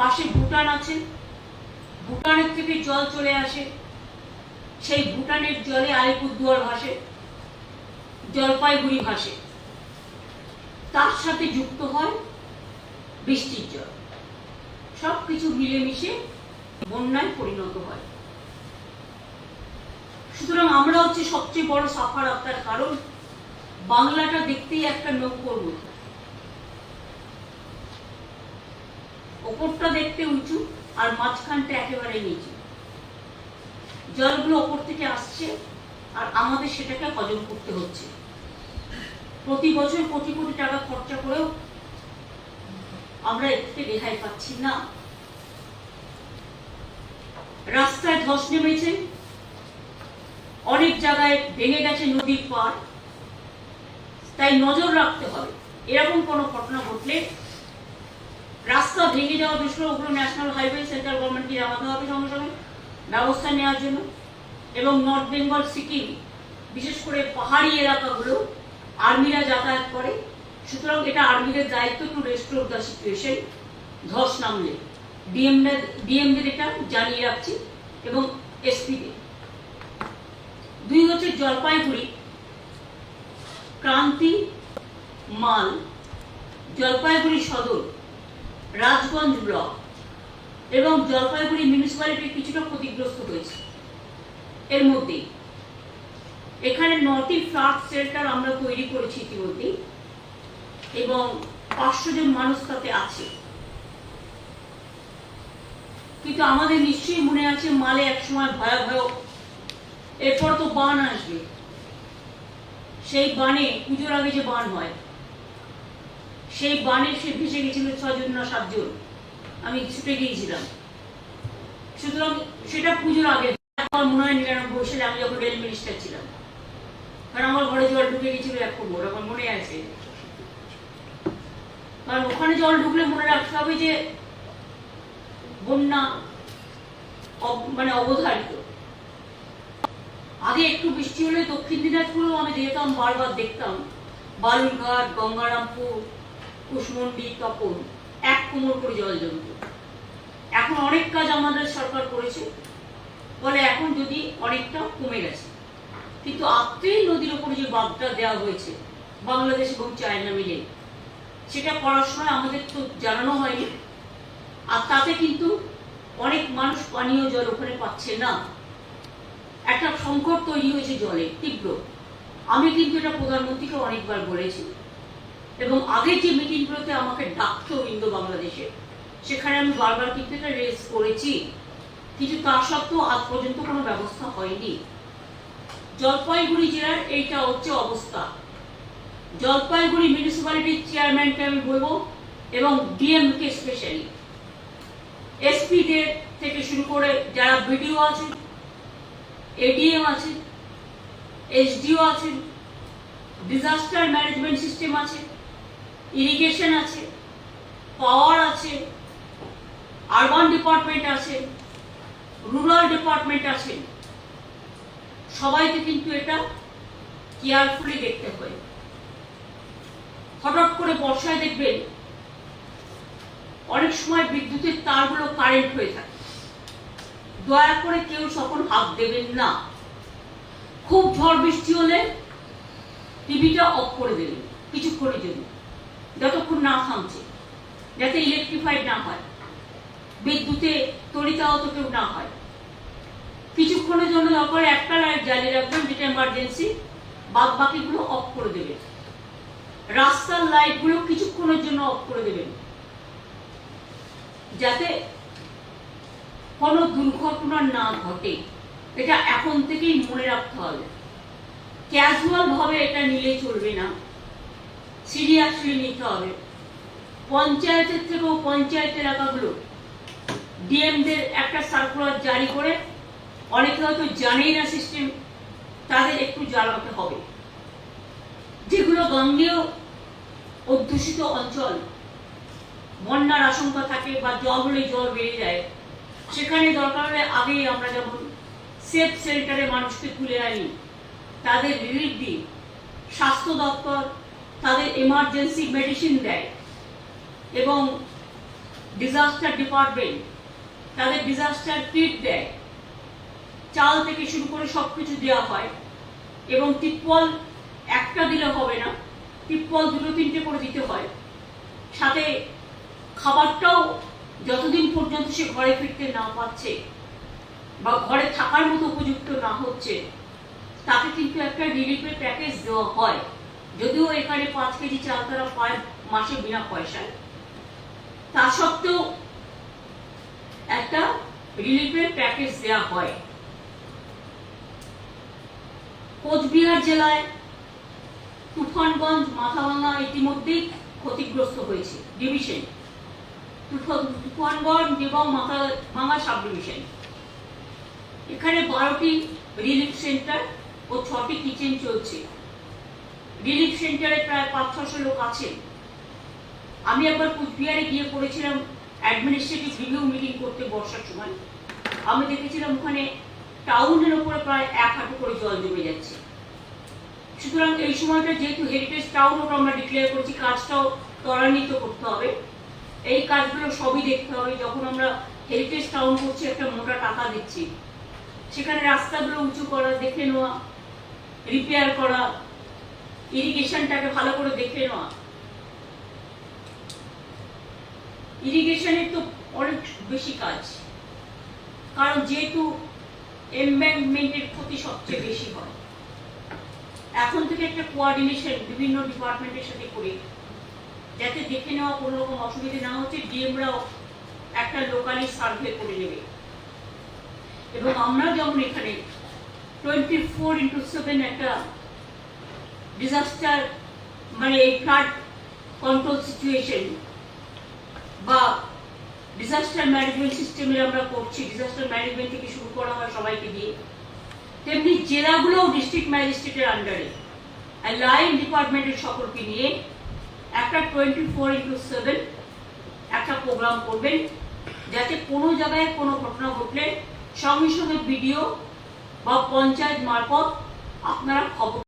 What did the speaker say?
পাশে ভুটান আছে। ভুটানের থেকে জল চলে আসে। সেই ভুটানের জলে আলিপুরদুয়ার ভাসে, জলপাইগুড়ি ভাসে। তার সাথে যুক্ত হয় বৃষ্টির জল। সব কিছু মিলেমিশে বন্যায় পরিণত হয়। সুতরাং আমরা হচ্ছে সবচেয়ে বড় সাফার আপনার কারণ, বাংলাটা দেখতেই একটা নৌকোর মতো। ওপরটা দেখতে উঁচু আর মাঝখানটা একেবারে নিচু। জলগুলো ওপর থেকে আসছে আর আমাদের সেটাকে হজম করতে হচ্ছে। প্রতি বছর কোটি কোটি টাকা খরচা করেও আমরা থেকে রেহাই পাচ্ছি না। রাস্তায় ধস নেমেছে। অনেক জায়গায় ভেঙে গেছে নদীর পার। তাই নজর রাখতে হবে। এরকম কোনো ঘটনা ঘটলে রাস্তা ভেঙে যাওয়া বিষয় ওগুলো ন্যাশনাল হাইওয়ে সেন্ট্রাল গভর্নমেন্টকে জানাতে হবে সঙ্গে সঙ্গে ব্যবস্থা নেওয়ার জন্য। এবং নর্থ বেঙ্গল সিকিম বিশেষ করে পাহাড়ি এলাকাগুলো আর্মিরা যাতায়াত করে। সুতরাং এটা আর্মিদের দায়িত্ব টু রেস্টোর দ্য সিচুয়েশন ধস নামলে। ডিএমদের এটা জানিয়ে রাখছি। এবং এসপিদের দুই হচ্ছে জলপাইগুড়ি। ক্রান্তি মাল। জলপাইগুড়ি সদর। রাজগঞ্জ ব্লক এবং জলপাইগুড়ি মিউনিসিপ্যালিটি কিছুটা ক্ষতিগ্রস্ত হয়েছে। এর মধ্যে এখানে নটি ফ্ল্যাট শেল্টার আমরা তৈরি করেছি ইতিমধ্যে এবং পাঁচশো জন মানুষ তাতে আছে। কিন্তু আমাদের নিশ্চয়ই মনে আছে মালে একসময় ভয়াবহ, এরপর তো বান আসবে। সেই বানে পুজোর আগে যে বান হয় সেই বানে সে ভেসে গেছিল ছজন না সাতজন। আমি ছুটে গিয়েছিলাম। সুতরাং সেটা পুজোর আগে। আমার মনে হয় নিরানব্বই সালে আমি যখন রেল মিনিস্টার ছিলাম। কারণ আমার ঘরে জল ঢুকে গেছিল এক কোমর, আমার মনে আছে। কারণ ওখানে জল ঢুকলে মনে রাখতে হবে যে বন্যা মানে অবধারিত। আগে একটু বৃষ্টি হলে দক্ষিণ দিনাজপুরেও আমি যেতাম, বারবার দেখতাম। বালুরঘাট, গঙ্গারামপুর কুশমন্ডি তপন, এক কোমর করে জল জমত। এখন অনেক কাজ আমাদের সরকার করেছে, ফলে এখন যদি অনেকটা কমে গেছে। কিন্তু আত্রেই নদীর উপরে যে বাঁধটা দেওয়া হয়েছে, বাংলাদেশ এবং চায়না মিলে, সেটা করার সময় আমাদের তো জানানো হয়নি। আর তাতে কিন্তু অনেক মানুষ পানীয় জল ওখানে পাচ্ছে না। একটা সংকট তৈরি হয়েছে জলে, তীব্র। আমি কিন্তু এটা প্রধানমন্ত্রীকে অনেকবার বলেছি। এবং আগের যে মিটিংগুলোতে আমাকে ডাকতো ইন্দো বাংলাদেশে, সেখানে আমি বারবার কিন্তু এটা রেজ করেছি। কিন্তু তা সত্ত্বেও আজ পর্যন্ত কোনো ব্যবস্থা হয়নি। জলপাইগুড়ি জেলার এইটা হচ্ছে অবস্থা। জলপাইগুড়ি মিউনিসিপ্যালিটির চেয়ারম্যানকে আমি বলব এবং ডিএমকে স্পেশালি এসপিদের থেকে শুরু করে যারা বিডিও আছেন এডিএম আছেন এসডিও আছেন ডিজাস্টার ম্যানেজমেন্ট সিস্টেম আছে। ইরিগেশন আছে পাওয়ার আছে আরবান ডিপার্টমেন্ট আছে রুরাল ডিপার্টমেন্ট আছে। সবাইকে কিন্তু এটা কেয়ারফুলি দেখতে হয়। হঠাৎ করে বর্ষায় দেখবেন অনেক সময় বিদ্যুতের তারগুলো কারেন্ট হয়ে থাকে। দয়া করে কেউ সকল হাত দেবেন না। খুব ঝড় বৃষ্টি হলে টিভিটা অফ করে দেবেন, কিছুক্ষণের জন্য। যতক্ষণ না থামছে যাতে ইলেকট্রিফাইড না হয়, বিদ্যুতে তড়িতাহত কেউ না হয়। কিছুক্ষণের জন্য দরকার একটা লাইট জ্বালিয়ে রাখবেন, যেটা এমার্জেন্সি বাদ বাকিগুলো অফ করে দেবেন। রাস্তার লাইটগুলো কিছুক্ষণের জন্য অফ করে দেবেন। যাতে কোনো দুর্ঘটনা না ঘটে, এটা এখন থেকেই মনে রাখতে হবে। ক্যাজুয়াল ভাবে এটা নিলে চলবে না। সিরিয়াসলি নিতে হবে। পঞ্চায়েতের থেকেও পঞ্চায়েত এলাকাগুলো ডিএমদের একটা সার্কুলার জারি করে, অনেকে হয়তো জানেই না সিস্টেম তাদের একটু জানাতে হবে। যেগুলো গঙ্গেয় অধ্যুষিত অঞ্চল, বন্যার আশঙ্কা থাকে বা জল হলে জল বেড়ে যায়, সেখানে দরকার হলে আগেই আমরা যেমন সেফ সেন্টারে মানুষকে তুলে আনি, তাদের রিলিফ দিই। স্বাস্থ্য দপ্তর তাদের এমার্জেন্সি মেডিসিন দেয় এবং ডিজাস্টার ডিপার্টমেন্ট তাদের ডিজাস্টার কিট দেয়। চাল থেকে শুরু করে সব কিছু দেওয়া হয় এবং টিপ্পল একটা দিলে হবে না টিপ্পল দুটো তিনটে করে দিতে হয়। সাথে খাবারটাও যতদিন পর্যন্ত সে ঘরে ফিরতে না পারছে বা ঘরে থাকার মতো উপযুক্ত না হচ্ছে, তাকে কিন্তু একটা রিলিফের প্যাকেজ দেওয়া হয়। যদিও এখানে পাঁচ কেজি চাল তারা পায় মাসে বিনা পয়সায়। তা সত্ত্বেও একটা রিলিফের প্যাকেজ দেওয়া হয়। কোচবিহার জেলায় তুফানগঞ্জ মাথাভাঙা ইতিমধ্যেই ক্ষতিগ্রস্ত হয়েছে ডিভিশন তুফান- তুফানগঞ্জ এবং মাথা ভাঙা সাব ডিভিশন এখানে বারোটি রিলিফ সেন্টার ও ছটি কিচেন চলছে। রিলিফ সেন্টারে প্রায় পাঁচ ছশো লোক আছে আমি একবার কুচবিহারে গিয়ে পড়েছিলাম অ্যাডমিনিস্ট্রেটিভ রিভিউ মিটিং করতে বর্ষার সময়। আমি দেখেছিলাম ওখানে টাউনের উপরে প্রায় এক হাঁটু করে জল জমে যাচ্ছে। সুতরাং এই সময়টা যেহেতু হেরিটেজ টাউন ওটা আমরা ডিক্লেয়ার করছি, কাজটাও ত্বরান্বিত করতে হবে। এই কাজগুলো সবই দেখতে হবে। যখন আমরা হেরিটেজ টাউন করছি, একটা মোটা টাকা দিচ্ছি, সেখানে রাস্তাগুলো উঁচু করা, দেখে নেওয়া রিপেয়ার করা ইরিগেশনটাকে ভালো করে দেখে নেওয়া ইরিগেশনের তো অনেক বেশি কাজ। কারণ যেহেতু এমব্যাঙ্কমেন্টের ক্ষতি সবচেয়ে বেশি হয়। এখন থেকে একটা কোয়ার্ডিনেশন বিভিন্ন ডিপার্টমেন্টের সাথে করে, যাতে দেখে নেওয়া কোনো রকম অসুবিধা না হচ্ছে, ডিএমরাও একটা লোকালি সার্ভে করে নেবে। এবং আমরা যেমন এখানে টোয়েন্টি ফোর ইন্টু সেভেন একটা ডিজাস্টার মানে এই ফ্লাড কন্ট্রোল সিচুয়েশন বা ডিজাস্টার ম্যানেজমেন্ট সিস্টেমে আমরা করছি ডিজাস্টার ম্যানেজমেন্ট থেকে শুরু করা হয় সবাইকে দিয়ে। তেমনি জেলাগুলোও ডিস্ট্রিক্ট ম্যাজিস্ট্রেটের আন্ডারে লাইন ডিপার্টমেন্টের সকলকে নিয়ে একটা টোয়েন্টি ফোর ইন্টু সেভেন একটা প্রোগ্রাম করবেন, যাতে কোনো জায়গায় কোনো ঘটনা ঘটলে সঙ্গে সঙ্গে ভিডিও বা পঞ্চায়েত মারফত আপনারা খবর